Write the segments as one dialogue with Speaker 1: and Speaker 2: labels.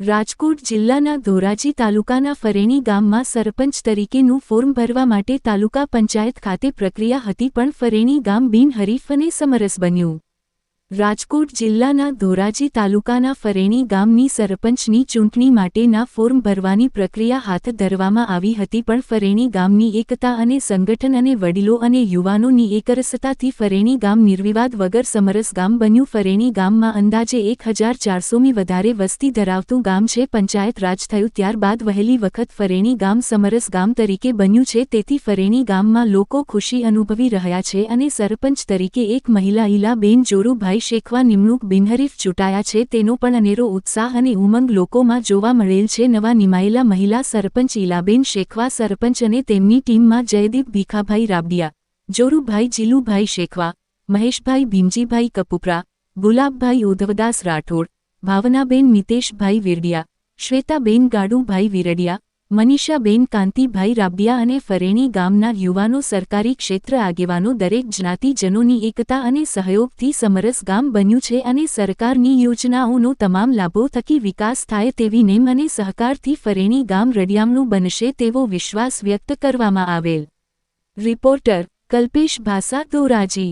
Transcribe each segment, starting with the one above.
Speaker 1: રાજકોટ જિલ્લાના ધોરાજી તાલુકાના ફરેણી ગામમાં સરપંચ તરીકેનું ફોર્મ ભરવા માટે તાલુકા પંચાયત ખાતે પ્રક્રિયા હતી પણ ફરેણી ગામ બિનહરીફ અને સમરસ બન્યું. રાજકોટ જિલ્લાના ધોરાજી તાલુકાના ફરેણી ગામની સરપંચની ચૂંટણી માટેના ફોર્મ ભરવાની પ્રક્રિયા હાથ ધરવામાં આવી હતી પણ ફરેણી ગામની એકતા અને સંગઠન અને વડીલો અને યુવાનોની એકરસતાથી ફરેણી ગામ નિર્વિવાદ વગર સમરસ ગામ બન્યું. ફરેણી ગામમાં અંદાજે એક હજાર ચારસોમી વધારે વસ્તી ધરાવતું ગામ છે. પંચાયત રાજ થયું ત્યારબાદ વહેલી વખત ફરેણી ગામ સમરસ ગામ તરીકે બન્યું છે. તેથી ફરેણી ગામમાં લોકો ખુશી અનુભવી રહ્યા છે અને સરપંચ તરીકે એક મહિલા ઇલાબેન જોરુભાઈ શેખવા નિમણૂક બિનહરીફ ચૂંટાયા છે. તેનો પણ અનેરો ઉત્સાહ અને ઉમંગ લોકોમાં જોવા મળેલ છે. નવા નિમાયેલા મહિલા સરપંચ ઈલાબેન શેખવા સરપંચ અને તેમની ટીમમાં જયદીપ ભીખાભાઈ રાબડિયા, જોરુભાઈ જીલુભાઈ શેખવા, મહેશભાઈ ભીમજીભાઈ કપુપરા, ગુલાબભાઈ ઉધવદાસ રાઠોડ, ભાવનાબેન મિતેશભાઈ વિરડિયા, શ્વેતાબેન ગાડુભાઈ વિરડિયા મનીષાબેન કાંતિભાઈ રાબિયા અને ફરેણી ગામના યુવાનો સરકારી ક્ષેત્ર આગેવાનો દરેક જ્ઞાતિજનોની એકતા અને સહયોગથી સમરસ ગામ બન્યું છે અને સરકારની યોજનાઓનો તમામ લાભો થકી વિકાસ થાય તેવી નેમ અને સહકારથી ફરેણી ગામ રડિયામનું બનશે તેવો વિશ્વાસ વ્યક્ત કરવામાં આવેલ. રિપોર્ટર કલ્પેશ ભાસા ધોરાજી.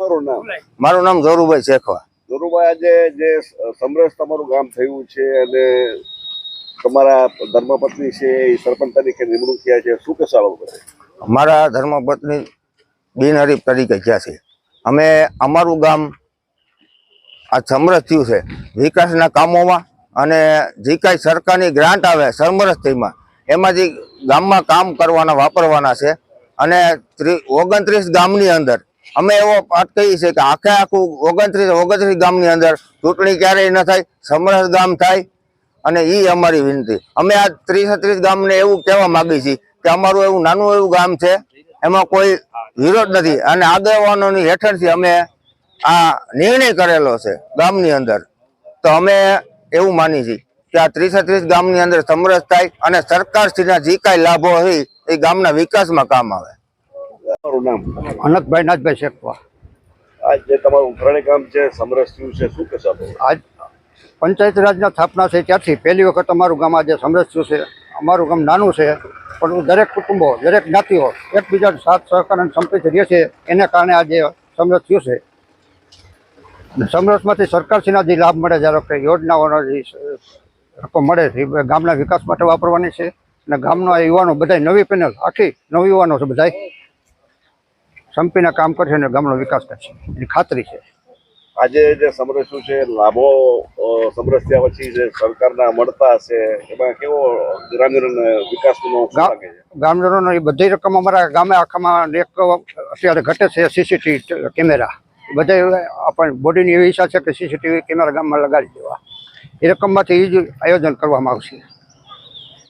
Speaker 2: મારું નામ? જોરુભાઈ શેખવા.
Speaker 3: ધોરુભાઈ આજે જે સમરસ તમારું ગામ થયું છે અને તમારા ધર્મપત્ની છે એ સરપંચ તરીકે નિમણૂક થયા છે. શું કહેશો આ બાબતે?
Speaker 2: મારા ધર્મપત્ની બિનહરીફ તરીકે થયા છે. અમે અમારું ગામ આ સમરસ થયું છે. વિકાસના કામોમાં અને જે કાંઈ સરકારની ગ્રાન્ટ આવે સમરસથીમાં એમાંથી ગામમાં કામ કરવાના, વાપરવાના છે અને ત્રી- ઓગણત્રીસ ગામની અંદર, અમે એવો પાઠ કહીએ છીએ કે આખે આખું ઓગણત્રીસ ઓગણત્રીસ ગામની અંદર ચૂંટણી ક્યારેય ન થાય, સમરસ ગામ થાય અને એ અમારી વિનંતી. અમે આ ત્રીસ ત્રીસ ગામને એવું કહેવા માગીએ છીએ કે અમારું એવું નાનું એવું ગામ છે એમાં કોઈ વિરોધ નથી. અને આગેવાનોની હેઠળથી અમે આ નિર્ણય કરેલો છે ગામની અંદર. તો અમે એવું માની છીએ કે આ ત્રીસ ત્રીસ ગામની અંદર સમરસ થાય અને સરકારશ્રીના જે કાંઈ લાભો હોય એ ગામના વિકાસમાં કામ આવે.
Speaker 4: અનકભાઈ નાથભાઈ શેખવા.
Speaker 3: આ જે તમારું ઘરણી કામ છે સમરસ થયું છે શું કહેશો
Speaker 4: આજ પંચાયત રાજના સ્થાપના છે ત્યારથી પહેલી વખત અમારું ગામ આજે સમરસ્યું છે. અમારું ગામ નાનું છે, પણ દરેક કુટુંબો, દરેક જ્ઞાતિઓ એકબીજા સાથ, સહકાર અને સંપત્તિ રહે છે. એને કારણે આજે સમરસ થયું છે સમરસમાંથી સરકારશ્રીના જે લાભ મળે ધારો કે યોજનાઓનો જે રકમ મળે છે, એ ગામના વિકાસ માટે વાપરવાની છે. અને ગામના યુવાનો બધા નવી પેનલ, આખી નવી યુવાનો છે બધા સંપીને કામ કરશે અને ગામનો વિકાસ કરશે. એની ખાતરી છે.
Speaker 3: આજે જે સમરસ્યું છે લાભો સમરસ્યા પછી જે સરકારના મળતા હશે એમાં કેવો ગ્રામજનોને વિકાસનો શું
Speaker 4: ગા-
Speaker 3: લાગે છે?
Speaker 4: ગામજનોનો એ બધી રકમ અમારા ગામે આખામાં એક અત્યારે ઘટે છે સીસીટીવી કેમેરા. બધા આપણે બોડીની એવી ઈચ્છા છે કે સીસીટીવી કેમેરા ગામમાં લગાડી દેવા. એ રકમમાંથી એ જ આયોજન કરવામાં આવશે.